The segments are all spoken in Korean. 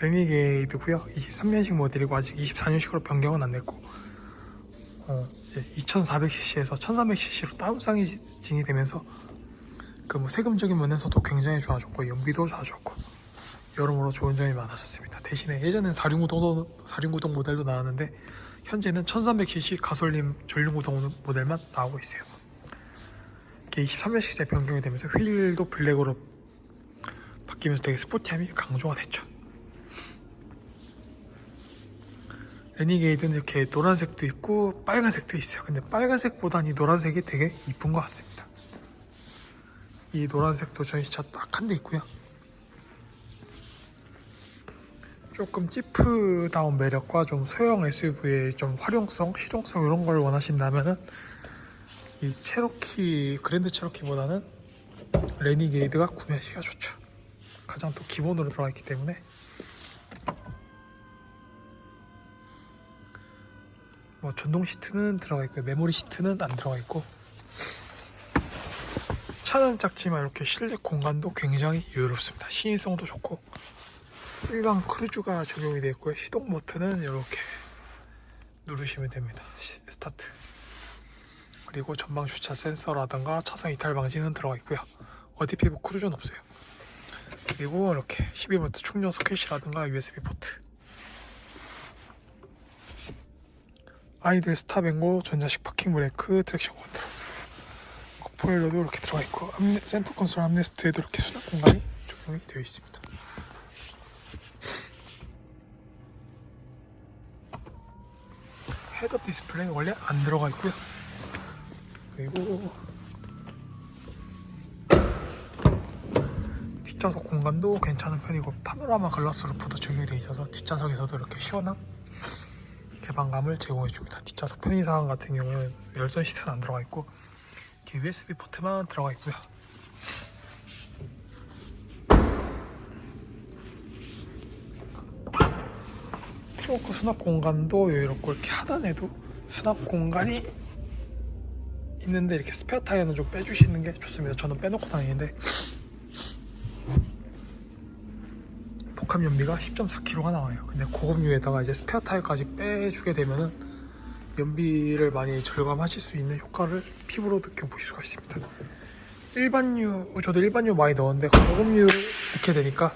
레니게이드고요 23년식 모델이고 아직 24년식으로 변경은 안 됐고 어, 이제 2400cc에서 1300cc로 다운 사이징이 되면서 그 뭐 세금적인 면에서도 굉장히 좋아졌고 연비도 좋아졌고 여러모로 좋은 점이 많아졌습니다. 대신에 예전엔 4륜구동 4륜구동 모델도 나왔는데 현재는 1300cc 가솔린 전륜구동 모델만 나오고 있어요. 이게 23년식 제 변경이 되면서 휠도 블랙으로 바뀌면서 되게 스포티함이 강조가 됐죠. 레니게이드는 이렇게 노란색도 있고 빨간색도 있어요. 근데 빨간색보단 이 노란색이 되게 이쁜 것 같습니다. 이 노란색도 전시차 딱 한 대 있고요. 조금 찌프다운 매력과 좀 소형 SUV의 좀 활용성, 실용성 이런 걸 원하신다면은 이 체로키 그랜드 체로키보다는 레니게이드가 구매하시기가 좋죠. 가장 또 기본으로 들어가 있기 때문에 뭐 전동 시트는 들어가 있고요. 메모리 시트는 안 들어가 있고 차는 작지만 이렇게 실내 공간도 굉장히 여유롭습니다. 시인성도 좋고 일반 크루즈가 적용이 되어 있고요. 시동 버튼은 이렇게 누르시면 됩니다. 시- 스타트. 그리고 전방 주차 센서라든가 차선 이탈 방지는 들어가 있고요. 어디피 뭐 크루즈는 없어요. 그리고 이렇게 12V 충전 소켓이라든가 USB 포트. 아이들 스탑앤고 전자식 파킹 브레이크 트랙션 컨트롤. 포일러도 이렇게 들어가 있고 암레- 센터 콘솔 암레스트에도 이렇게 수납 공간이 적용이 되어 있습니다. 헤드업 디스플레이 원래 안 들어가 있고요. 그리고 뒷좌석 공간도 괜찮은 편이고 파노라마 글라스 루프도 적용이 되어 있어서 뒷좌석에서도 이렇게 시원한 개방감을 제공해 줍니다. 뒷좌석 편의상 같은 경우는 열선 시트는 안 들어가 있고 이렇게 USB 포트만 들어가 있고요. 트렁크 수납 공간도 여유롭고 이렇게 하단에도 수납 공간이 있는데 이렇게 스페어 타이어는 좀 빼주시는 게 좋습니다. 저는 빼놓고 다니는데 복합 연비가 10.4kg가 나와요. 근데 고급류에다가 이제 스페어 타이어까지 빼주게 되면은 연비를 많이 절감하실 수 있는 효과를 피부로 느껴보실 수가 있습니다. 일반유, 저도 일반유 많이 넣었는데 고급유 넣게 되니까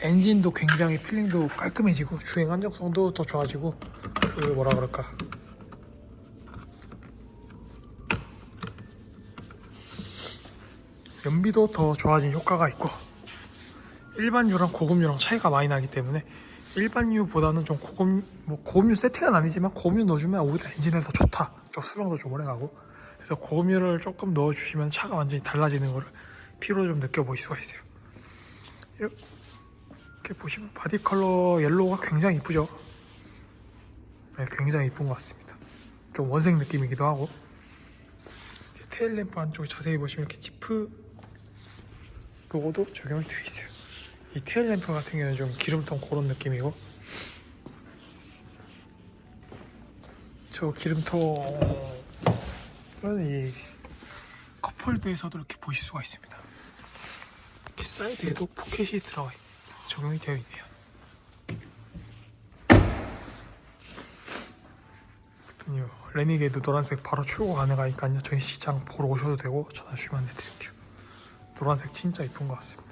엔진도 굉장히 필링도 깔끔해지고 주행 안정성도 더 좋아지고 그 뭐라 그럴까 연비도 더 좋아진 효과가 있고 일반유랑 고급유랑 차이가 많이 나기 때문에 일반유보다는 좀 고급 뭐 고급유 세팅은 아니지만 고급유 넣어주면 오히려 엔진에 더 좋다. 좀 수명도 좀 오래 가고 그래서 고급유를 조금 넣어주시면 차가 완전히 달라지는 거를 피로 좀 느껴보실 수가 있어요. 이렇게 보시면 바디 컬러 옐로우가 굉장히 이쁘죠. 네, 굉장히 이쁜 것 같습니다. 좀 원색 느낌이기도 하고 테일 램프 안쪽에 자세히 보시면 이렇게 지프 로고도 적용이 되어 있어요. 이 테일 램프 같은 경우는 좀 기름통 그런 느낌이고 저 기름통은 이 컵홀드에서도 이렇게 보실 수가 있습니다. 이렇게 사이드에도 포켓이 들어가 있, 적용이 되어 있네요. 레니게이드 노란색 바로 출고 가능하니까요. 저희 시장 보러 오셔도 되고 전화 주시면 안내드릴게요. 노란색 진짜 이쁜 것 같습니다.